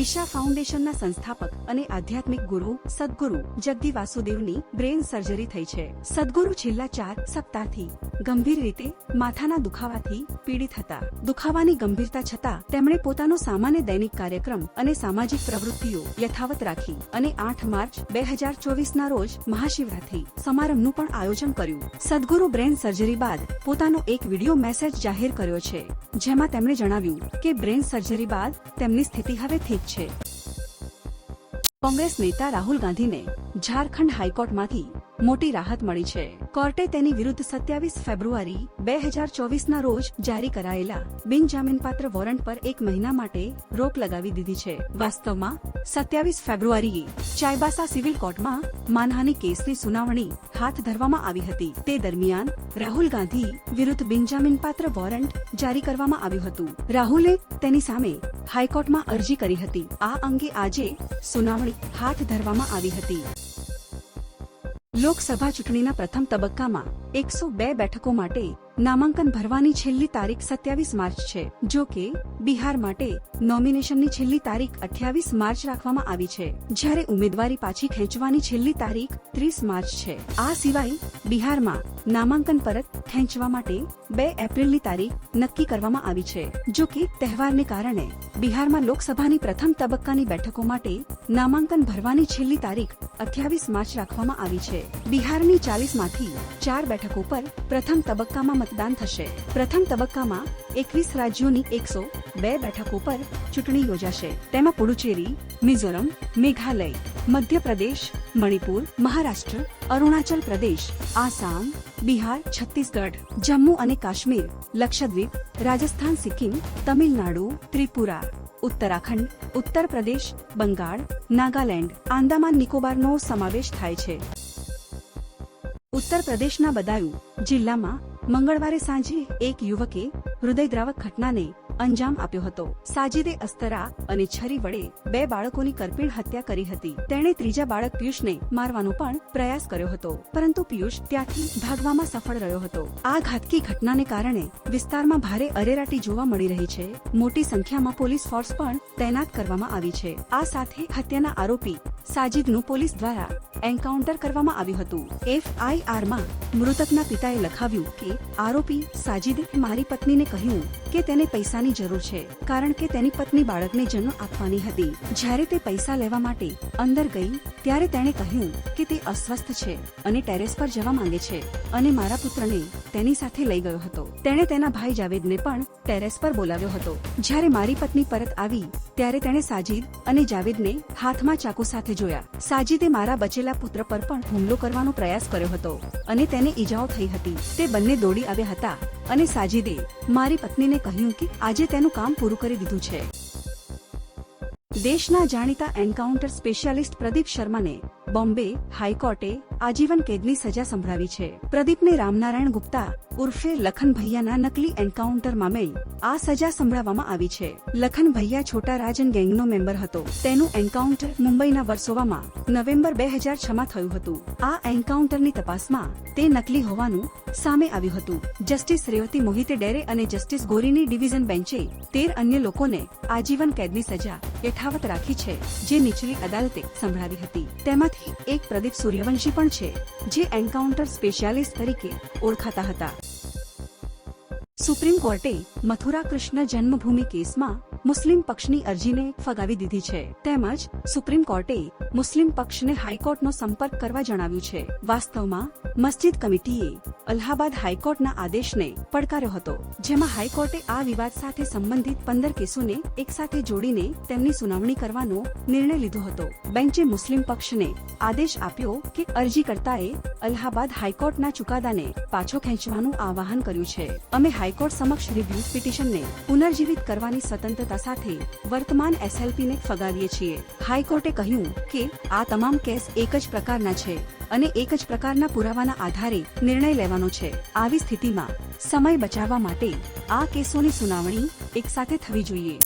ઈશા ફાઉન્ડેશનના સંસ્થાપક અને આધ્યાત્મિક ગુરુ સદગુરુ જગદી વાસુદેવની બ્રેન સર્જરી થઈ છે. સદગુરુ છેલ્લા ચાર સપ્તાહથી ગંભીર રીતે માથાના દુખાવાથી પીડિત હતા. દુખાવાની ગંભીરતા છતાં તેમણે પોતાનો સામાન્ય દૈનિક કાર્યક્રમ અને સામાજિક પ્રવૃત્તિઓ યથાવત રાખી અને આઠ માર્ચ બે હજાર ચોવીસના રોજ મહાશિવરાત્રી સમારંભનું પણ આયોજન કર્યું. સદગુરુ બ્રેન સર્જરી બાદ પોતાનો એક વીડિયો મેસેજ જાહેર કર્યો છે. જેમાં તેમણે જણાવ્યું કે બ્રેન સર્જરી બાદ તેમની સ્થિતિ હવે ઠીક છે. કોંગ્રેસ નેતા રાહુલ ગાંધીને ઝારખંડ હાઈકોર્ટમાંથી મોટી રાહત મળી છે. કોર્ટે તેની વિરુદ્ધ સત્યાવીસ ફેબ્રુઆરી બે હજાર ચોવીસના રોજ જારી કરાયેલા બિનજામીનપાત્ર વોરંટ પર એક મહિના માટે રોક લગાવી દીધી છે. વાસ્તવમાં, સત્યાવીસ ફેબ્રુઆરીએ ચાયબાસા સિવિલ કોર્ટમાં માનહાની કેસની સુનાવણી હાથ ધરવામાં આવી હતી. તે દરમિયાન, રાહુલ ગાંધી વિરુદ્ધ બિનજામીનપાત્ર વોરંટ જારી કરવામાં આવ્યું હતું. રાહુલે તેની સામે હાઈકોર્ટમાં અરજી કરી હતી. આ અંગે આજે સુનાવણી હાથ ધરવામાં આવી હતી. લોકસભા ચૂંટણીના પ્રથમ તબક્કામાં એકસો બે બેઠકો માટે નામાંકન ભરવાની છેલ્લી તારીખ સત્યાવીસ માર્ચ છે, જો કે બિહાર માટે નોમિનેશનની છેલ્લી તારીખ અઠ્યાવીસ માર્ચ રાખવામાં આવી છે. જ્યારે ઉમેદવારી પાછી ખેંચવાની છેલ્લી તારીખ ત્રીસ માર્ચ છે. આ સિવાય બિહારમાં નામાંકન પરત ખેંચવા માટે બે એપ્રિલની તારીખ નક્કી કરવામાં આવી છે. જો કે તહેવારને કારણે બિહારમાં લોકસભાની પ્રથમ તબક્કાની બેઠકો માટે નામાંકન ભરવાની છેલ્લી તારીખ અઠ્યાવીસ માર્ચ રાખવામાં આવી છે. બિહારની ચાલીસમાંથી ચાર બેઠકો પર પ્રથમ તબક્કામાં મતદાન થશે. પ્રથમ તબક્કામાં એકવીસ રાજ્યોની એકસો બે બેઠકો પર ચૂંટણી યોજાશે. તેમાં પુડુચેરી, મિઝોરમ, મેઘાલય, મધ્યપ્રદેશ, મણિપુર, મહારાષ્ટ્ર, અરુણાચલ પ્રદેશ, આસામ, બિહાર, છત્તીસગઢ, જમ્મુ અને કાશ્મીર, લક્ષદ્વીપ, રાજસ્થાન, સિક્કિમ, તમિલનાડુ, ત્રિપુરા, ઉત્તરાખંડ ઉત્તર પ્રદેશ બંગાળ, નાગાલેન્ડ, આંદામાન નિકોબારનો સમાવેશ થાય છે. ઉત્તર પ્રદેશના બદાયુ જિલ્લામાં મંગળવારે સાંજે એક યુવકે હૃદયદ્રાવક ઘટનાને અંજામ આપ્યો હતો. સાજિદે અસ્તરા અને છરી વડે બે બાળકોની કરપીણ હત્યા કરી હતી. તેણે ત્રીજા બાળક પિયુષને મારવાનો પણ પ્રયાસ કર્યો હતો, પરંતુ પિયુષ ત્યાંથી ભાગવામાં સફળ રહ્યો હતો. આ ઘાતકી ઘટનાને કારણે વિસ્તારમાં ભારે અરેરાટી જોવા મળી રહી છે. મોટી સંખ્યામાં પોલીસ ફોર્સ પણ તૈનાત કરવામાં આવી છે. આ સાથે હત્યાના આરોપી સાજિદનું પોલીસ દ્વારા એન્કાઉન્ટર કરવામાં આવ્યું હતું. એફઆઈઆરમાં મૃતકના પિતાએ લખાવ્યું કે, આરોપી સાજિદે મારી પત્નીને કહ્યું કે તેને પૈસાની જરૂર છે, કારણ કે તેની પત્ની બાળકને જન્મ આપવાની હતી. જ્યારે તે પૈસા લેવા માટે અંદર ગઈ ત્યારે તેણે કહ્યું કે તે અસ્વસ્થ છે અને ટેરેસ પર જવા માંગે છે અને મારા પુત્રને તેની સાથે લઈ ગયો હતો. તેણે તેના ભાઈ જાવેદને પણ ટેરેસ પર બોલાવ્યો હતો. જ્યારે મારી પત્ની પરત આવી, ત્યારે તેણે સાજિદ અને જાવેદને હાથમાં ચાકુ સાથે જોયા. સાજિદે મારા બચેલા પુત્ર પર પણ હુમલો કરવાનો પ્રયાસ કર્યો હતો અને તેને ઈજાઓ થઈ હતી. તે બંને દોડી આવ્યા હતા અને સાજિદે મારી પત્નીને કહ્યું કે આજે તેનું કામ પૂરું કરી દીધું છે. દેશના જાણીતા એન્કાઉન્ટર સ્પેશિયાલિસ્ટ પ્રદીપ શર્માને બોમ્બે હાઈકોર્ટે આજીવન કેદની સજા સંભળાવી છે. પ્રદીપને રામનારાયણ ગુપ્તા, ઉર્ફે લખન ભૈયાના નકલી એન્કાઉન્ટર મામલે, આ સજા સંભળાવવામાં આવી છે. લખન ભૈયા છોટા રાજન ગેંગનો મેમ્બર હતો. તેનું એન્કાઉન્ટર મુંબઈના વર્સોવામાં, નવેમ્બર બે હજાર છ માં થયું હતું. આ એન્કાઉન્ટરની તપાસમાં, તે નકલી હોવાનું સામે આવ્યું હતું. જસ્ટિસ રેવતી મોહિતે ડેરે અને જસ્ટિસ ગોરીની ડિવિઝન બેન્ચે તેર અન્ય લોકોને આજીવન કેદની સજા યથાવત રાખી છે, જે નીચલી અદાલતે સંભળાવી હતી. તેમાંથી એક પ્રદીપ સૂર્યવંશી પણ છે જે એન્કાઉન્ટર સ્પેશિયાલિસ્ટ તરીકે ઓળખાતા હતા. સુપ્રીમ કોર્ટે મથુરા કૃષ્ણ જન્મભૂમિ કેસમાં મુસ્લિમ પક્ષની અરજીને ફગાવી દીધી છે. તેમજ સુપ્રીમ કોર્ટે મુસ્લિમ પક્ષને હાઈકોર્ટનો સંપર્ક કરવા જણાવ્યું છે. વાસ્તવમાં મસ્જિદ કમિટીએ અલ્હાબાદ હાઈકોર્ટના આદેશને પડકાર્યો હતો, જેમાં હાઈકોર્ટે આ વિવાદ સાથે સંબંધિત પંદર કેસોને એકસાથે જોડીને તેમની સુનાવણી કરવાનો નિર્ણય લીધો હતો. બેન્ચે મુસ્લિમ પક્ષને આદેશ આપ્યો કે અરજીકર્તાએ અલ્હાબાદ હાઈકોર્ટના ચુકાદાને પાછો ખેંચવાનું આવાહન કર્યું છે. અમે હાઈ હાઈકોર્ટ સમક્ષ રિવ્યુ પિટિશનને પુનર્જીવિત કરવાની સ્વતંત્રતા સાથે વર્તમાન એસએલપીને ફગાવીએ છીએ. હાઈકોર્ટે કહ્યું કે આ તમામ કેસ એક જ પ્રકારના છે અને એક જ પ્રકારના પુરાવાના આધારે નિર્ણય લેવાનો છે. આવી સ્થિતિમાં સમય બચાવવા માટે આ કેસોની સુનાવણી એકસાથે થવી જોઈએ.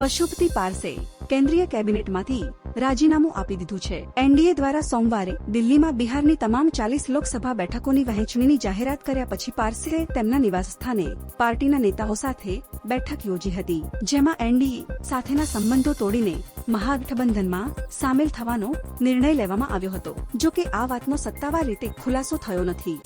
પશુપતિ પારસે, કેન્દ્રીય કેબિનેટમાંથી રાજીનામું આપી દીધું છે. એનડીએ દ્વારા સોમવારે દિલ્હીમાં બિહારની તમામ ચાલીસ લોકસભા બેઠકોની વહેંચણીની જાહેરાત કર્યા પછી પારસીએ તેમના નિવાસસ્થાને પાર્ટીના નેતાઓ સાથે બેઠક યોજી હતી, જેમાં એનડીએ સાથેના સંબંધો તોડીને મહાગઠબંધનમાં સામેલ થવાનો નિર્ણય લેવામાં આવ્યો હતો. જો કે આ વાતનો સત્તાવાર રીતે ખુલાસો થયો નથી.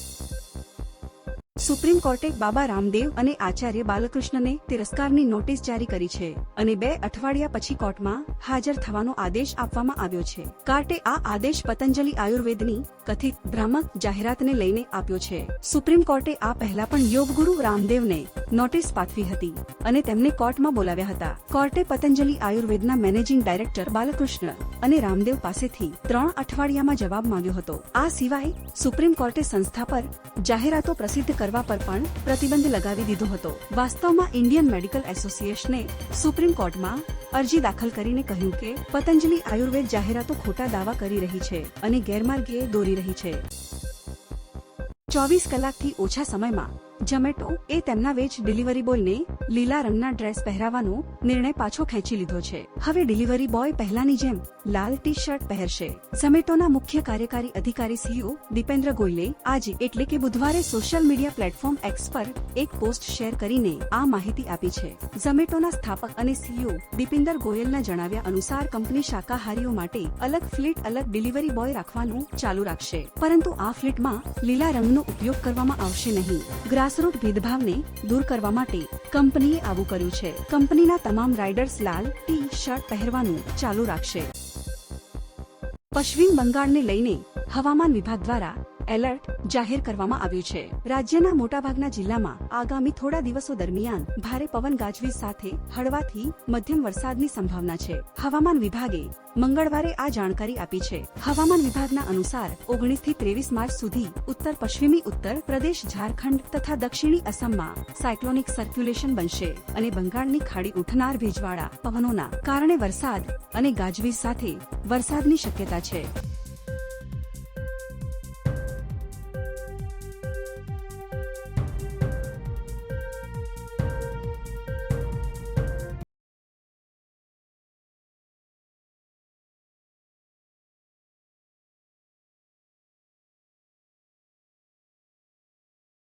સુપ્રીમ કોર્ટે બાબા રામદેવ અને આચાર્ય બાલકૃષ્ણને તિરસ્કારની નોટિસ જારી કરી છે અને બે અઠવાડિયા પછી કોર્ટમાં હાજર થવાનો આદેશ આપવામાં આવ્યો છે. કાર્ટે આ આદેશ પતંજલિ આયુર્વેદની કથિત ભ્રામક જાહેરાતને લઈને આપ્યો છે. સુપ્રીમ કોર્ટે આ પહેલા પણ યોગગુરુ રામદેવને નોટિસ પાઠવી હતી અને તેમને કોર્ટમાં બોલાવ્યા હતા. કોર્ટે પતંજલિ આયુર્વેદના મેનેજિંગ ડાયરેક્ટર બાલકૃષ્ણ અને રામદેવ પાસેથી ત્રણ અઠવાડિયામાં જવાબ માંગ્યો હતો. આ સિવાય સુપ્રીમ કોર્ટે સંસ્થા પર જાહેરાતો પ્રસિદ્ધ કરવા પર પણ પ્રતિબંધ લગાવી દીધો હતો. વાસ્તવમાં ઇન્ડિયન મેડિકલ એસોસિએશને સુપ્રીમ કોર્ટમાં અરજી દાખલ કરીને કહ્યું કે પતંજલિ આયુર્વેદ જાહેરાતો ખોટા દાવા કરી રહી છે અને ગેરમાર્ગે દોરી રહી છે. ચોવીસ કલાકથી ઓછા સમયમાં ઝોમેટો એ તેમના વેજ ડિલિવરી બોયને લીલા રંગના ડ્રેસ પહેરાવાનો નિર્ણય પાછો ખેંચી લીધો છે. હવે ડિલિવરી બોય પહેલાની જેમ લાલ ટી શર્ટ પહેરશે. ઝોમેટોના મુખ્ય કાર્યકારી અધિકારી સીઈઓ દીપેન્દ્ર ગોયલે આજે એટલે કે બુધવારે સોશિયલ મીડિયા પ્લેટફોર્મ એક્સ પર એક પોસ્ટ શેર કરીને આ માહિતી આપી છે. ઝોમેટોના સ્થાપક અને સીઈઓ દીપિંદર ગોયલના જણાવ્યા અનુસાર કંપની શાકાહારીઓ માટે અલગ ફ્લીટ, અલગ ડિલિવરી બોય રાખવાનું ચાલુ રાખશે. પરંતુ આ ફ્લીટમાં લીલા રંગનો ઉપયોગ કરવામાં આવશે નહીં. ગ્રાસરૂટ ભેદભાવને દૂર કરવા માટે કંપનીએ આવું કર્યું છે. કંપનીના તમામ રાઇડર્સ લાલ, ટી, શર્ટ પહેરવાનું ચાલુ રાખશે. પશ્ચિમ બંગાળને લઈને હવામાન વિભાગ દ્વારા એલર્ટ જાહેર કરવામાં આવ્યું છે. રાજ્યના મોટાભાગના જિલ્લામાં આગામી થોડા દિવસો દરમિયાન ભારે પવન ગાજવીજ સાથે હળવાથી મધ્યમ વરસાદની સંભાવના છે. હવામાન વિભાગે મંગળવારે આ જાણકારી આપી છે. હવામાન વિભાગના અનુસાર ઓગણીસથી ત્રેવીસ માર્ચ સુધી ઉત્તર પશ્ચિમી ઉત્તર પ્રદેશ ઝારખંડ તથા દક્ષિણી અસમમાં સાયક્લોનિક સર્ક્યુલેશન બનશે અને બંગાળની ખાડી ઉઠનાર ભેજવાળા પવનોના કારણે વરસાદ અને ગાજવીજ સાથે વરસાદની શક્યતા છે.